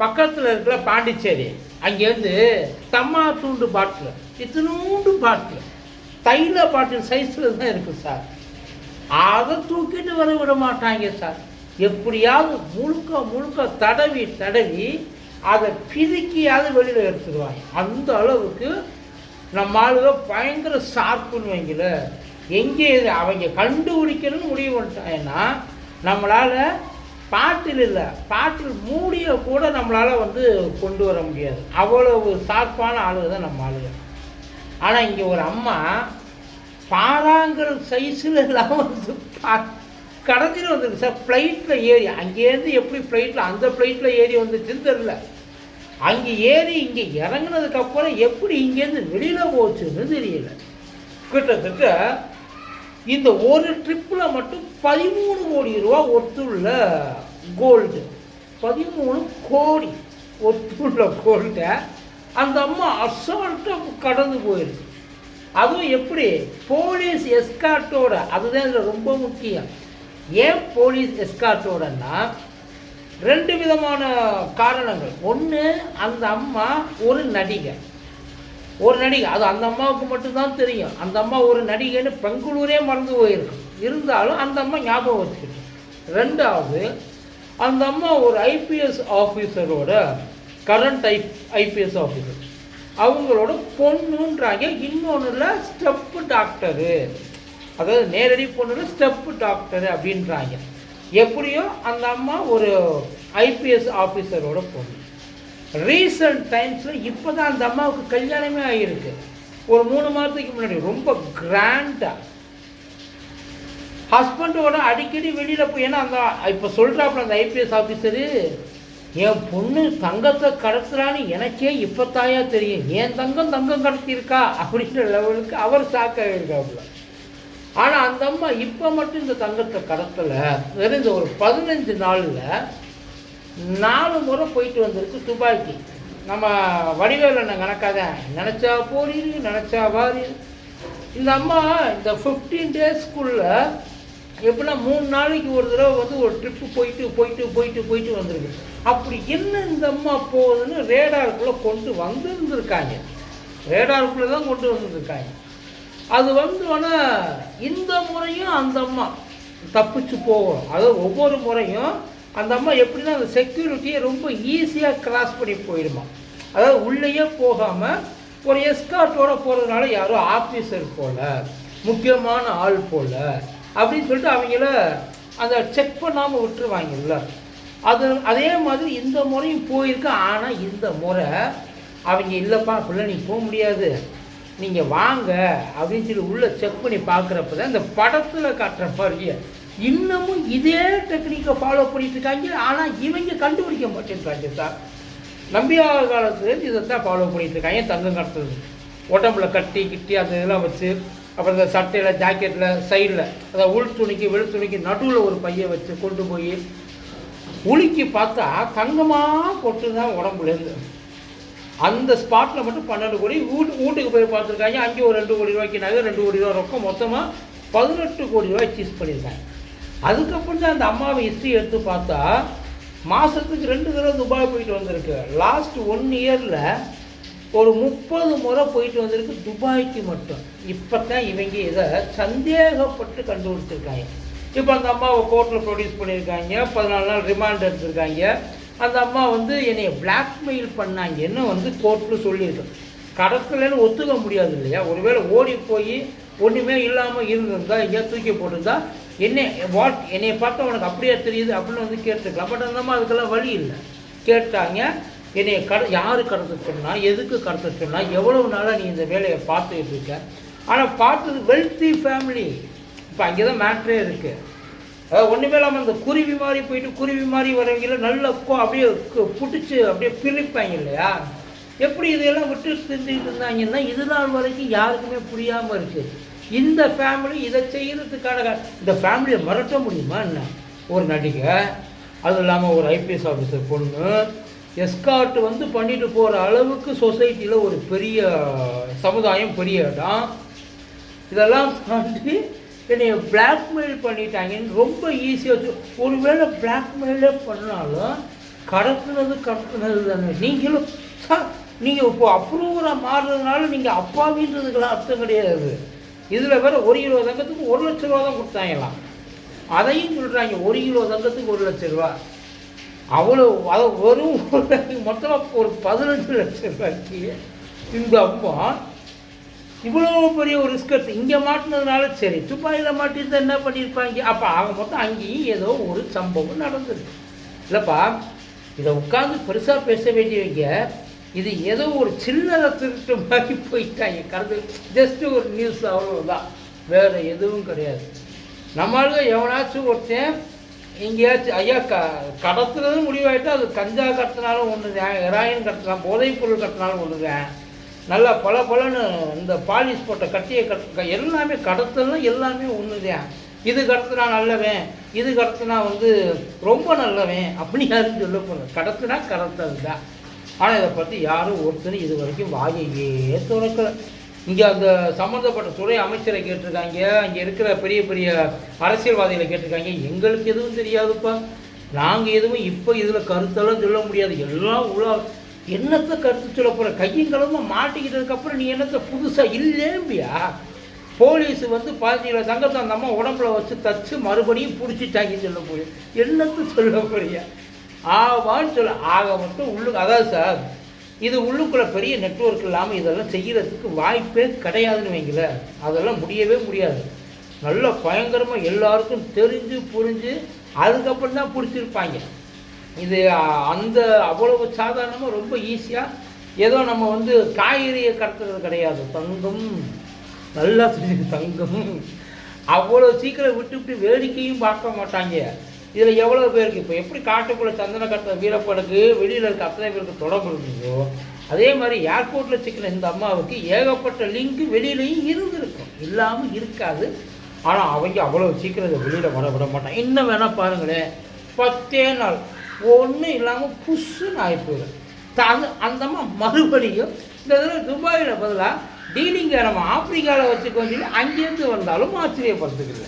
பக்கத்தில் இருக்கிற பாண்டிச்சேரி அங்கேருந்து தம்மா தூண்டு பாட்டில் இத்தினூண்டு பாட்டில். தைல பாட்டில் சைஸில் தான் இருக்குது சார். அதை தூக்கிட்டு வர விட மாட்டாங்க சார். எப்படியாவது முழுக்க முழுக்க தடவி தடவி அதை பிதுக்கியாவது வெளியில் எடுத்துடுவாங்க. அந்த அளவுக்கு நம்ம ஆளுக பயங்கர ஷார்ப்புன்னு வைங்கள எங்கே அவங்க கண்டுபிடிக்கணும்னு முடிவு பண்ணிட்டாங்கன்னா நம்மளால் பாட்டில் இல்லை. பாட்டில் மூடிய கூட நம்மளால் வந்து கொண்டு வர முடியாது. அவ்வளவு சார்பான ஆளுக தான் நம்ம ஆளுக. ஆனால் இங்கே ஒரு அம்மா பாறாங்கல் சைஸில் எல்லாம் வந்து பா கடத்திட்டு வந்துருக்கு. சார் ஃப்ளைட்டில் ஏறி அங்கேருந்து எப்படி ஃப்ளைட்டில் அந்த ஃப்ளைட்டில் ஏறி வந்துச்சுன்னு தெரில அங்கே ஏறி இங்கே இறங்குனதுக்கப்புறம் எப்படி இங்கேருந்து வெளியில் போச்சுன்னு தெரியல. கிட்டத்தட்ட இந்த ஒரு ட்ரிப்பில் மட்டும் பதிமூணு கோடி ரூபா ஒத்துள்ள கோல்டு பதிமூணு கோடி. ஒத்துள்ள கோல்டை அந்த அம்மா அசால்ட்டாக கடந்து போயிருக்கு. அதுவும் எப்படி? போலீஸ் எஸ்கார்ட்டோட அதுதான் இதில் ரொம்ப முக்கியம். ஏன் போலீஸ் எஸ்கார்ட்டோடன்னா ரெண்டு விதமான காரணங்கள். ஒன்று அந்த அம்மா ஒரு நடிகை. ஒரு நடிகை. அது அந்த அம்மாவுக்கு மட்டும்தான் தெரியும். அந்த அம்மா ஒரு நடிகைன்னு பெங்களூரே மறந்து போயிருக்கும் இருந்தாலும் அந்த அம்மா ஞாபகம் வச்சுக்கிட்டு ரெண்டாவது அந்த அம்மா ஒரு ஐபிஎஸ் ஆஃபீஸரோட கரண்ட் ஐ ஐபிஎஸ் ஆஃபீஸர் அவங்களோட பொண்ணுன்றாங்க இன்னொன்றுல ஸ்டெப்பு டாக்டரு அதாவது நேரடி பொண்ணுல ஸ்டெப்பு டாக்டரு அப்படின்றாங்க. எப்படியோ அந்த அம்மா ஒரு ஐபிஎஸ் ஆஃபீஸரோட பொண்ணு. ரீசன்ட் டைம்ஸில் இப்போ தான் அந்த அம்மாவுக்கு கல்யாணமே ஆகியிருக்கு ஒரு மூணு மாதத்துக்கு முன்னாடி ரொம்ப கிராண்டாக ஹஸ்பண்டோட அடிக்கடி வெளியில் போய் ஏன்னா அந்த இப்போ சொல்கிறாப்புல அந்த ஐபிஎஸ் ஆஃபீஸரு என் பொண்ணு தங்கத்தை கடத்துறான்னு எனக்கே இப்போ தாயா தெரியும். என் தங்கம் தங்கம் கடத்தியிருக்கா? அப்படின்ற லெவலுக்கு அவர் ஷாக் ஆகியிருக்காப்புல ஆனால் அந்த அம்மா இப்போ மட்டும் இந்த தங்கத்தை கடத்தலை. வெறும் இந்த ஒரு பதினஞ்சு நாளில் நாலு முறை போயிட்டு வந்திருக்கு துபாய்க்கு. நம்ம வடிவேல என்ன நினச்சா போறீரு நினச்சா வாரீரு. இந்த அம்மா இந்த ஃபிஃப்டீன் டேஸ்க்குள்ளே எப்படின்னா மூணு நாளைக்கு ஒரு தடவை வந்து ஒரு ட்ரிப்பு போயிட்டு போயிட்டு போயிட்டு போயிட்டு வந்திருக்கு. அப்படி என்ன இந்த அம்மா போகுதுன்னு ரேடாருக்குள்ளே கொண்டு வந்துருந்துருக்காங்க. ரேடாருக்குள்ளே தான் கொண்டு வந்திருக்காங்க அது வந்தோடனே இந்த முறையும் அந்த அம்மா தப்பிச்சு போகும். அதாவது ஒவ்வொரு முறையும் அந்த அம்மா எப்படின்னா அந்த செக்யூரிட்டியை ரொம்ப ஈஸியாக கிராஸ் பண்ணி போயிடுமா. அதாவது உள்ளேயே போகாமல் ஒரு எஸ்கார்ட்டோட போகிறதுனால யாரோ ஆஃபீஸர் போல் முக்கியமான ஆள் போல அப்படின்னு சொல்லிட்டு அவங்கள அந்த செக் பண்ணாமல் விட்டுருவாங்கல்ல. அது அதே மாதிரி இந்த முறையும் போயிருக்கு. ஆனால் இந்த முறை அவங்க இல்லைப்பா அப்படிலாம் நீ போக முடியாது. நீங்கள் வாங்க அப்படின்னு சொல்லி உள்ளே செக் பண்ணி பார்க்குறப்ப தான் இந்த படத்தில் காட்டுற பாருங்க இன்னமும் இதே டெக்னிக்கை ஃபாலோ பண்ணிட்டு இருக்காங்க. ஆனால் இவங்க கண்டுபிடிக்க மாட்டேன்றாங்க சார். நம்பியாக காலத்துலேருந்து இதை தான் ஃபாலோ பண்ணிட்டு இருக்காங்க. தங்கம் கடத்துறது உடம்புல கட்டி கிட்டி அந்த இதெல்லாம் வச்சு அப்புறம் இந்த சட்டையில் ஜாக்கெட்டில் சைடில் அந்த உள் துணிக்கு வெளி துணிக்கு நடுவில் ஒரு பையை வச்சு கொண்டு போய் உலுக்கி பார்த்தா தங்கமாக கொட்டு தான் உடம்புலேருந்து அந்த ஸ்பாட்டில் மட்டும் பன்னெண்டு கோடி வீட்டு வீட்டுக்கு போய் பார்த்துருக்காங்க. அங்கே ஒரு ரெண்டு கோடி ரூபாய்க்கு நகை ரெண்டு கோடி ரூபா ரொக்கம். மொத்தமாக பதினெட்டு கோடி ரூபாய் சீஸ் பண்ணியிருக்காங்க. அதுக்கப்புறம் தான் அந்த அம்மாவை ஹிஸ்ட்ரி எடுத்து பார்த்தா மாதத்துக்கு ரெண்டு தடவை துபாய் போயிட்டு வந்திருக்கு. லாஸ்ட் ஒன் இயரில் ஒரு முப்பது முறை போயிட்டு வந்திருக்கு துபாய்க்கு மட்டும். இப்போ தான் இவங்க இதை சந்தேகப்பட்டு கண்டுபிடிச்சிருக்காங்க. இப்போ அந்த அம்மாவை கோர்ட்டில் ப்ரொடியூஸ் பண்ணியிருக்காங்க. பதினாலு நாள் ரிமாண்ட் எடுத்திருக்காங்க. அந்த அம்மா வந்து என்னை பிளாக்மெயில் பண்ணாங்கன்னு வந்து கோர்ட்டில் சொல்லியிருக்கு. கடத்தலைன்னு ஒத்துக்க முடியாது இல்லையா? ஒருவேளை ஓடி போய் ஒன்றுமே இல்லாமல் இருந்திருந்தா எங்கேயா தூக்கி போட்டிருந்தா என்ன வாட் என்னை பார்த்தா உனக்கு அப்படியே தெரியுது அப்படின்னு வந்து கேட்டுருக்கலாம். பட் அந்த அம்மா அதுக்கெல்லாம் வழி இல்லை. கேட்டாங்க. என்னை கட யார் கடத்த சொன்னால் எதுக்கு கடத்த சொன்னால் எவ்வளவு நாளாக நீ இந்த வேலையை பார்த்துக்கிட்டு இருக்க? ஆனால் பார்த்தது வெல்த்தி ஃபேமிலி இப்போ அங்கே தான் மேட்ரே இருக்குது அதாவது ஒன்றுமே இல்லாமல் அந்த குருவி மாதிரி போயிட்டு குருவி மாதிரி வரவங்கள நல்ல கோ அப்படியே கு- அப்படியே பிரிப்பாங்க இல்லையா? எப்படி இதையெல்லாம் விட்டு செஞ்சுக்கிட்டு இருந்தாங்கன்னா இது நாள் வரைக்கும் யாருக்குமே புரியாமல் இருக்குது இந்த ஃபேமிலி இதை செய்கிறதுக்கான இந்த ஃபேமிலியை மிரட்ட முடியுமா என்ன? ஒரு நடிகை அதுவும் இல்லாமல் ஒரு ஐபிஎஸ் ஆஃபீஸர் பொண்ணு எஸ்கார்ட் வந்து பண்ணிட்டு போகிற அளவுக்கு சொசைட்டியில் ஒரு பெரிய சமுதாயம் பெரிய இடம் இதெல்லாம் தாண்டி என்னைய பிளாக்மெயில் பண்ணிட்டாங்கன்னு ரொம்ப ஈஸியாக ஒருவேளை பிளாக்மெயிலே பண்ணாலும் கடத்துனது கடத்துனது தானே. நீங்களும் நீங்கள் இப்போ அப்ரூவராக மாறுறதுனால நீங்கள் அப்பாவின்றதுக்கெல்லாம் அர்த்தம் கிடையாது. இதில் வேற ஒரு கிலோ தங்கத்துக்கு ஒரு லட்ச ரூபா தான் கொடுத்தாங்களாம். அதையும் சொல்கிறாங்க ஒரு கிலோ தங்கத்துக்கு ஒரு லட்ச ரூபா. அவ்வளோ அது ஒரு மொத்தமாக ஒரு பதினஞ்சு லட்சம் ரூபாய்க்கு இந்த அம்மா இவ்வளோ பெரிய ஒரு ரிஸ்க் இங்கே மாட்டினதுனால சரி துப்பாக்கியில் மாட்டிருந்தா என்ன பண்ணியிருப்பாங்க? அப்போ ஆக மொத்தம் அங்கேயும் ஏதோ ஒரு சம்பவம் நடந்தது. இல்லைப்பா இதை உட்காந்து பெருசாக பேச வேண்டியவங்க இது ஏதோ ஒரு சில்லறை திருட்டு மாதிரி போயிட்டாங்க. கருது ஜஸ்ட்டு ஒரு நியூஸ் அவ்வளோதான் வேறு எதுவும் கிடையாது. நம்மளுக்கு எவனாச்சும் ஒருத்தன் எங்கேயாச்சும் ஐயா க கடத்துறது முடிவாயிட்டா அது கஞ்சா கடத்தினாலும் ஒன்றுங்க ஹெராயின் கடத்தினாலும் போதைப் பொருள் கடத்தினாலும் ஒன்றுங்க நல்லா பல பலன்னு இந்த பாலிஷ் போட்ட கட்டியை கட் எல்லாமே கடத்தலும் எல்லாமே ஒன்றுதான் இது கடத்தினா நல்லவன் இது கடத்தினா வந்து ரொம்ப நல்லவன் அப்படி யாரும் சொல்ல போகிறது கடத்தினா கடத்தல் தான் ஆனால் இதை பற்றி யாரும் ஒருத்தரும் இது வரைக்கும் வாயையே திறக்கலை. இங்கே அந்த சம்மந்தப்பட்ட துறை அமைச்சரை கேட்டிருக்காங்க. அங்கே இருக்கிற பெரிய பெரிய அரசியல்வாதிகளை கேட்டிருக்காங்க. எங்களுக்கு எதுவும் தெரியாதுப்பா. நாங்கள் எதுவும் இப்போ இதில் கருத்தெல்லாம் சொல்ல முடியாது. எல்லாம் உள்ள என்னத்தை கருத்து சொல்ல போகிற கையும் மாட்டிக்கிட்டதுக்கப்புறம் நீ என்னத்தை புதுசாக இல்லேம்பியா போலீஸ் வந்து பதினேழு சங்கத்தை அந்த அம்மா உடம்புல வச்சு தச்சு மறுபடியும் பிடிச்சிட்டாங்க சொல்ல போய் என்னத்தை சொல்ல போறியா? ஆவான்னு சொல்ல ஆக மட்டும் உள்ளுக்கு அதாவது சார் இது உள்ளுக்குள்ளே பெரிய நெட்வொர்க் இல்லாமல் இதெல்லாம் செய்கிறதுக்கு வாய்ப்பே கிடையாதுன்னு வைங்கள அதெல்லாம் முடியவே முடியாது. நல்ல பயங்கரமாக எல்லாருக்கும் தெரிஞ்சு புரிஞ்சு அதுக்கப்புறம் தான் பிடிச்சிருப்பாங்க. இது அந்த அவ்வளவு சாதாரணமாக ரொம்ப ஈஸியாக ஏதோ நம்ம வந்து காய்கறியை கடத்துறது கிடையாது. தங்கம் நல்லா தெரியுது தங்கம். அவ்வளோ சீக்கிரம் விட்டு விட்டு வேடிக்கையும் பார்க்க மாட்டாங்க. இதில் எவ்வளோ பேருக்கு இப்போ எப்படி காட்டுக்குள்ளே சந்தன கட்ட வீரப்பனுக்கு வெளியில் இருக்க அத்தனை பேருக்கு தொடர்பு இருந்ததோ அதே மாதிரி ஏர்போர்ட்டில் சிக்கின இந்த அம்மாவுக்கு ஏகப்பட்ட லிங்க் வெளியிலையும் இருந்திருக்கும். இல்லாமல் இருக்காது. ஆனால் அவங்க அவ்வளோ சீக்கிரம் இதை வெளியில் வர விட மாட்டான் இன்னும் வேணால் பாருங்களேன். பத்தே நாள். ஒன்றும் இல்லாமல் புஷ்ஷுன்னு ஆகி போயிடும். அது அந்த அம்மா மறுபடியும் இந்த தடவை துபாயில் பதிலாக டீலிங்கை நம்ம ஆப்பிரிக்காவில் வச்சுக்கோ சொல்லி அங்கேருந்து வந்தாலும் ஆச்சரியப்படுத்துக்கிறது